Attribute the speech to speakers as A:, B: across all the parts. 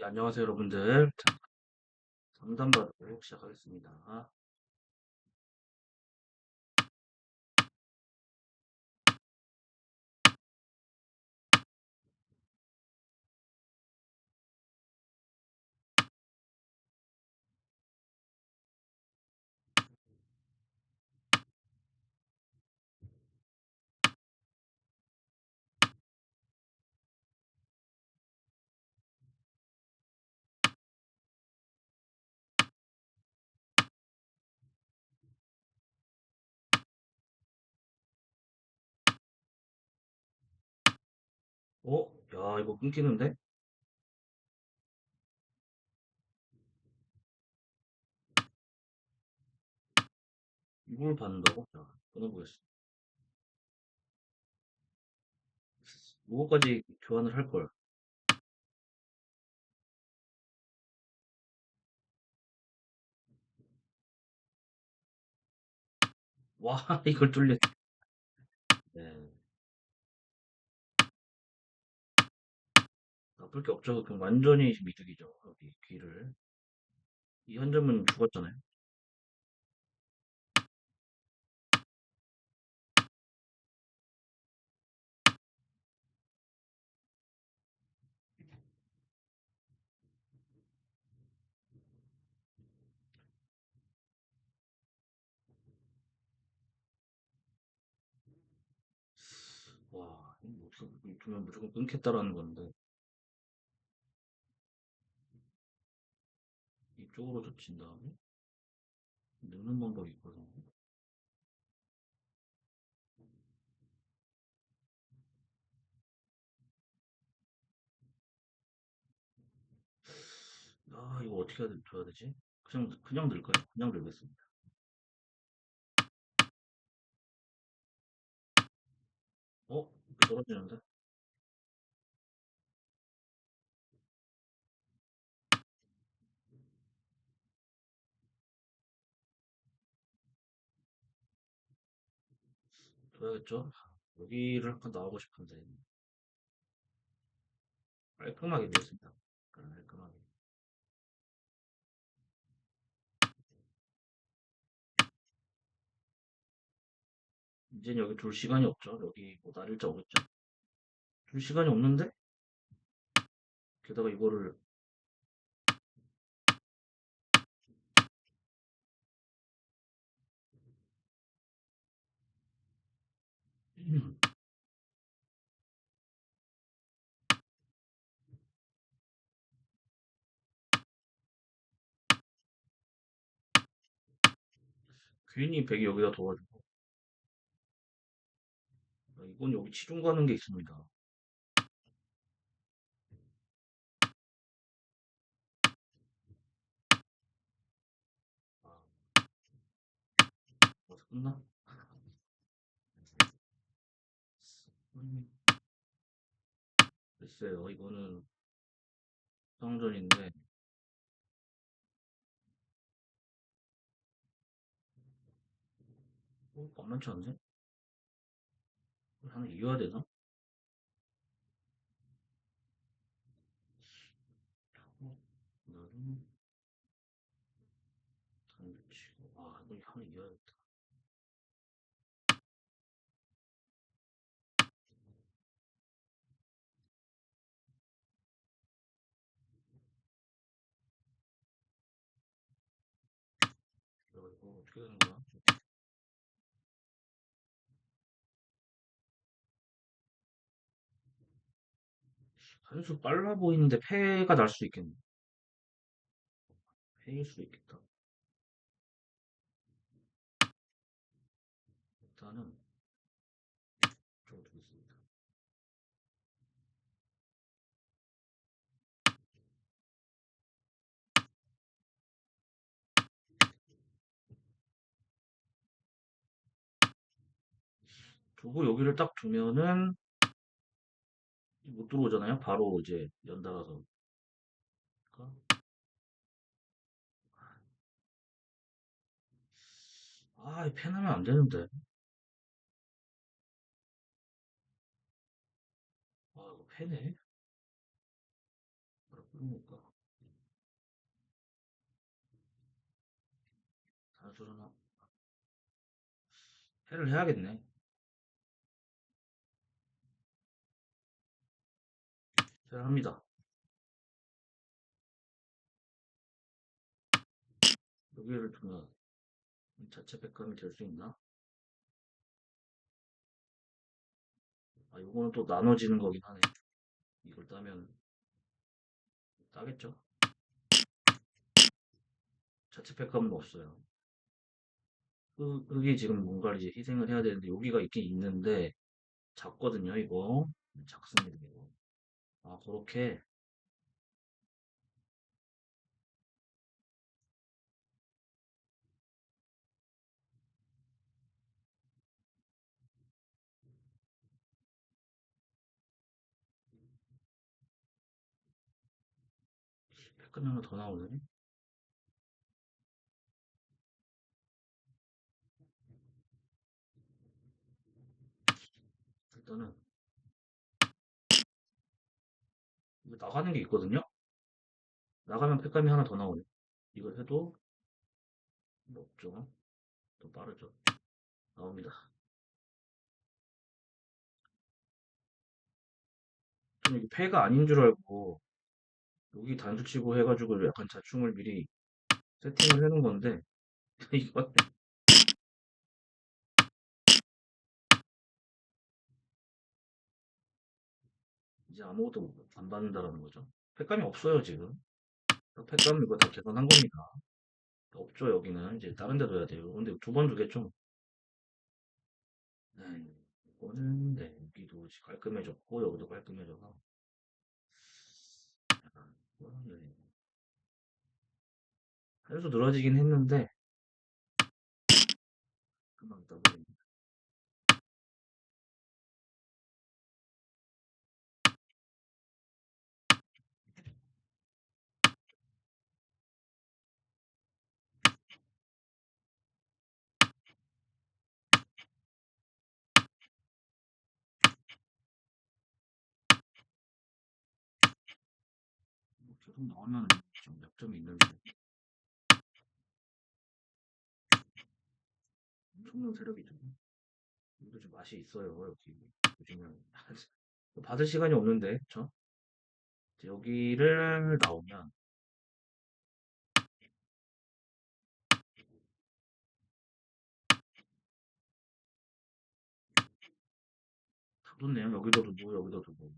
A: 네, 안녕하세요, 여러분들. 자, 상담 받고 시작하겠습니다. 어? 야, 이거 끊기는데? 이걸 받는다고? 자, 끊어보겠습니다. 이거까지 교환을 할 걸. 와, 이걸 뚫렸. 네. 나쁠 게 없죠. 그럼 완전히 미득이죠. 여기 귀를. 이 한 점은 죽었잖아요. 와, 이거 무조건 끊겠다라는 건데. 이쪽으로 젖힌 다음에 넣는 방법이 있거든요. 아, 이거 어떻게 줘야 되지? 그냥, 그냥 넣을까요? 그냥 넣겠습니다. 어? 떨어지는데? 줘야겠죠? 여기를 한번 나오고 싶은데 깔끔하게 되었습니다. 깔끔하게. 이제 여기 둘 시간이 없죠. 여기 뭐 날일자 오겠죠. 둘 시간이 없는데 게다가 이거를 괜히 백이 여기다 둬가지고 아, 이건 여기 치중 가는 게 있습니다. 아, 끝나? 음, 글쎄요, 이거는 상전인데 어, 만만치 않은데? 하나 이어야 되나? 어, 나는 단치고 아, 이거 하나 이어야겠다. 이거 어떻게 되는 거야? 한수 빨라 보이는데 패가 날 수 있겠네. 패일 수 있겠다. 두고 여기를 딱 두면은 못 들어오잖아요. 바로 이제 연달아서. 그러니까 아, 이 펜하면 안 되는데. 아, 이거 펜에. 그렇습니까? 단순한. 나. 펜을 해야겠네. 해를 합니다. 여기를 두면 자체 백감이 될 수 있나? 아, 요거는 또 나눠지는 거긴 하네. 이걸 따면 따겠죠? 자체 백감은 없어요. 그, 그게 지금 뭔가를 이제 희생을 해야 되는데 여기가 있긴 있는데 작거든요, 이거. 작습니다. 아, 그렇게 하나 더 나오네. 일단은 이거 나가는 게 있거든요. 나가면 팩감이 하나 더 나오네. 이걸 해도 뭐 없죠. 더 빠르죠. 나옵니다. 저는 이게 패가 아닌 줄 알고 여기 단수 치고 해가지고 약간 자충을 미리 세팅을 해놓은 건데 이거 이제 아무것도 안 받는다라는 거죠. 팩감이 없어요 지금. 팩감 이거 다 계산한 겁니다. 없죠 여기는 이제 다른 데 둬야 돼요. 근데 두번 두겠죠. 네, 이거는 네 여기도 깔끔해졌고 여기도 깔끔해져서 네. 한수 늘어지긴 했는데 떠버립니다. 뭐 계속 나오면 좀 약점이 있는데 엄청난 세력이죠. 이거 좀 맛이 있어요 여기 보시면 받을 시간이 없는데 그쵸? 여기를 나오면 다 뒀네요. 여기도 두고 여기도 두고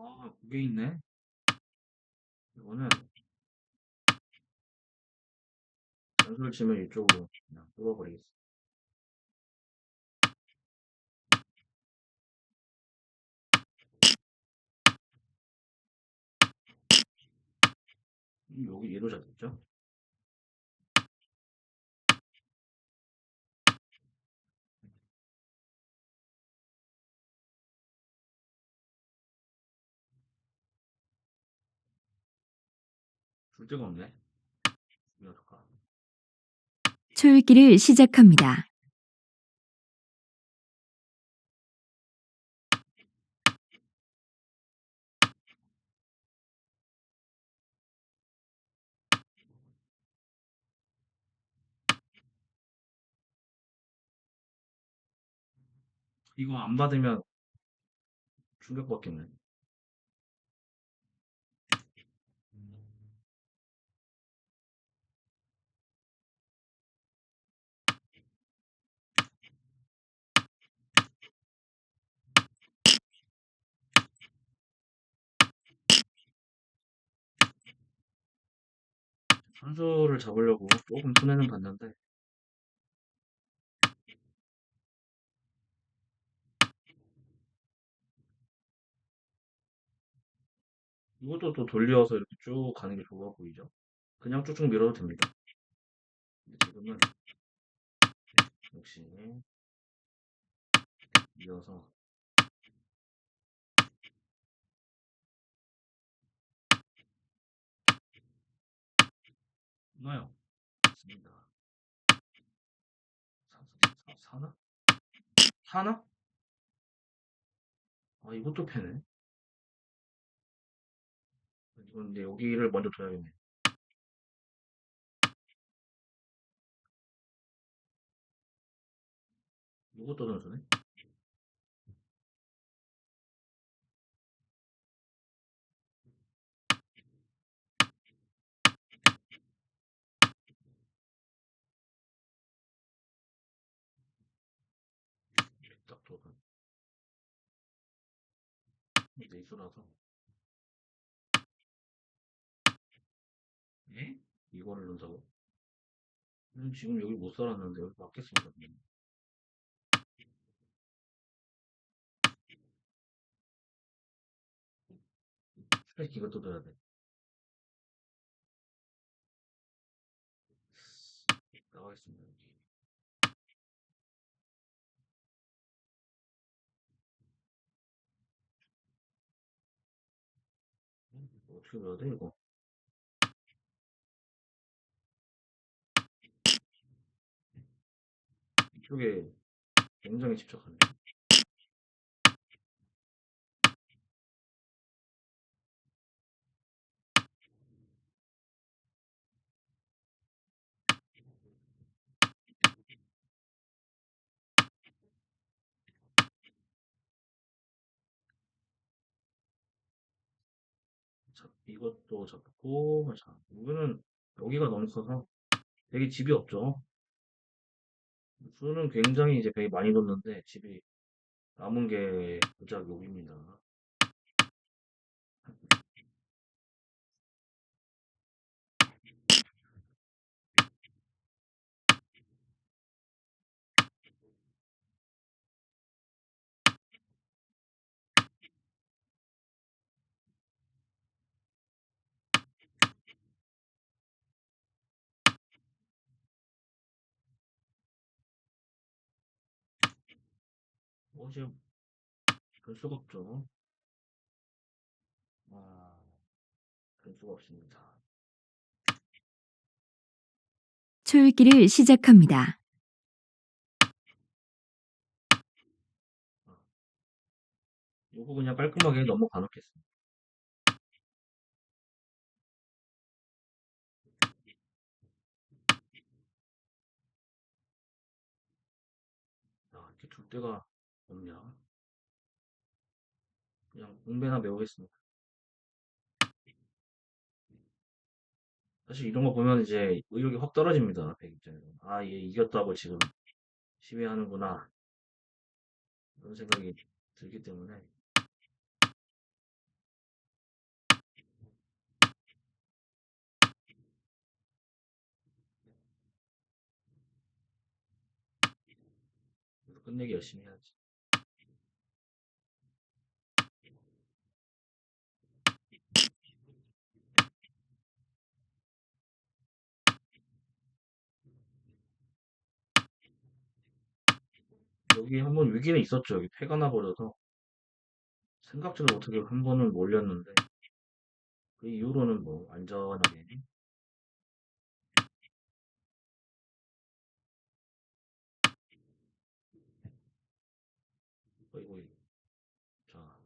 A: 아 그게 있네. 이거는 단수를 치면 이쪽으로 그냥 뚫어버리겠어. 음, 여기 얘도 잡혔죠? 줄 데가 없네.
B: 초읽기를 시작합니다.
A: 이거 안 받으면 충격받겠네. 선수를 잡으려고 조금 손해는 봤는데 이것도 또 돌려서 이렇게 쭉 가는 게 좋아 보이죠? 그냥 쭉쭉 밀어도 됩니다. 지금은 역시 이어서 나요. 맞습니다. 사, 사, 사나? 아, 이것도 패네. 이건 근데 여기를 먼저 둬야겠네. 이것도 넣어주네. 딱 둬서. 내수라서. 예? 이거를 넣는다고? 음, 지금 여기 못 살았는데 여기 맞겠습니다. 스트레이크 이것도 넣어야 돼. 나가겠습니다. 음, 이거? 이쪽에 굉장히. 자, 이것도 잡고, 자, 이거는 여기가 너무 커서 되게 집이 없죠. 수는 굉장히 이제 되게 많이 뒀는데 집이 남은 게 고작 여기입니다. 뭐 지금 별 수가 없죠. 아, 별 수가 없습니다.
B: 초읽기를 시작합니다.
A: 요거 그냥 깔끔하게 넘어가 놓겠습니다. 야, 이렇게 둘 데가 없냐? 그냥 공배나 메우겠습니다. 사실 이런 거 보면 이제 의욕이 확 떨어집니다. 백 입장에서. 아, 얘 이겼다고 지금 시위하는구나. 그런 생각이 들기 때문에 끝내기 열심히 해야지. 여기 한번 위기는 있었죠. 여기 패가 나버려서 생각지도 못하게 한 번은 몰렸는데 그 이후로는 뭐 안전하게 어이구 자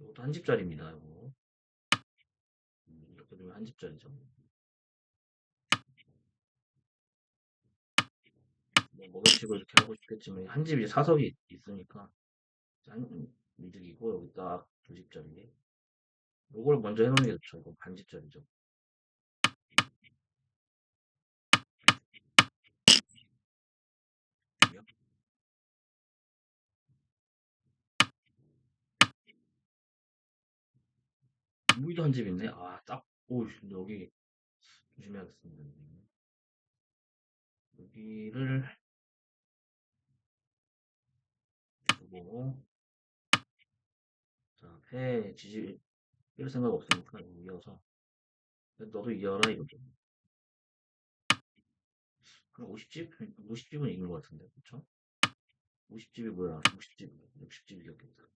A: 이것도 한 집짜리입니다. 이거 음, 이렇게 되면 한 집짜리죠. 뭐 먹여치고 이렇게 하고 싶겠지만 한 집이 사석이 있으니까 한 이득이고 여기 딱 두 집짜리 요걸 먼저 해놓는 게 좋죠. 이거 반 집짜리죠. 여기도 한 집 있네. 아, 딱, 오, 여기 조심해야겠습니다. 여기를 그리고 자, 패 지지 이럴 생각 없으니까 이어서 너도 이어라 이거죠. 그럼 50집? 50집은 이긴 것 같은데, 그쵸? 50집이 뭐야? 50집 60집이었겠다.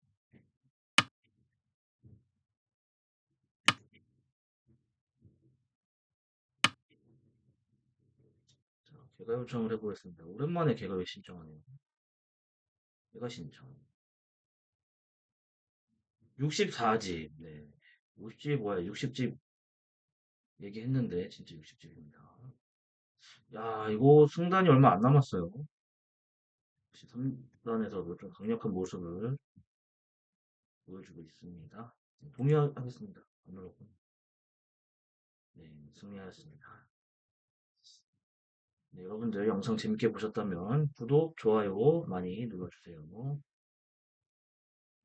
A: 자, 개가 요청을 해보겠습니다. 오랜만에 개가 왜 신청하네요. 개가 신청. 64집, 네. 50집 뭐야, 60집 얘기했는데, 진짜 60집입니다. 야, 이거 승단이 얼마 안 남았어요. 역시 3단에서도 좀 강력한 모습을 보여주고 있습니다. 네, 동의하겠습니다. 오늘은. 네, 승리하였습니다. 네, 여러분 들 영상 재밌게 보셨다면 구독, 좋아요 많이 눌러주세요.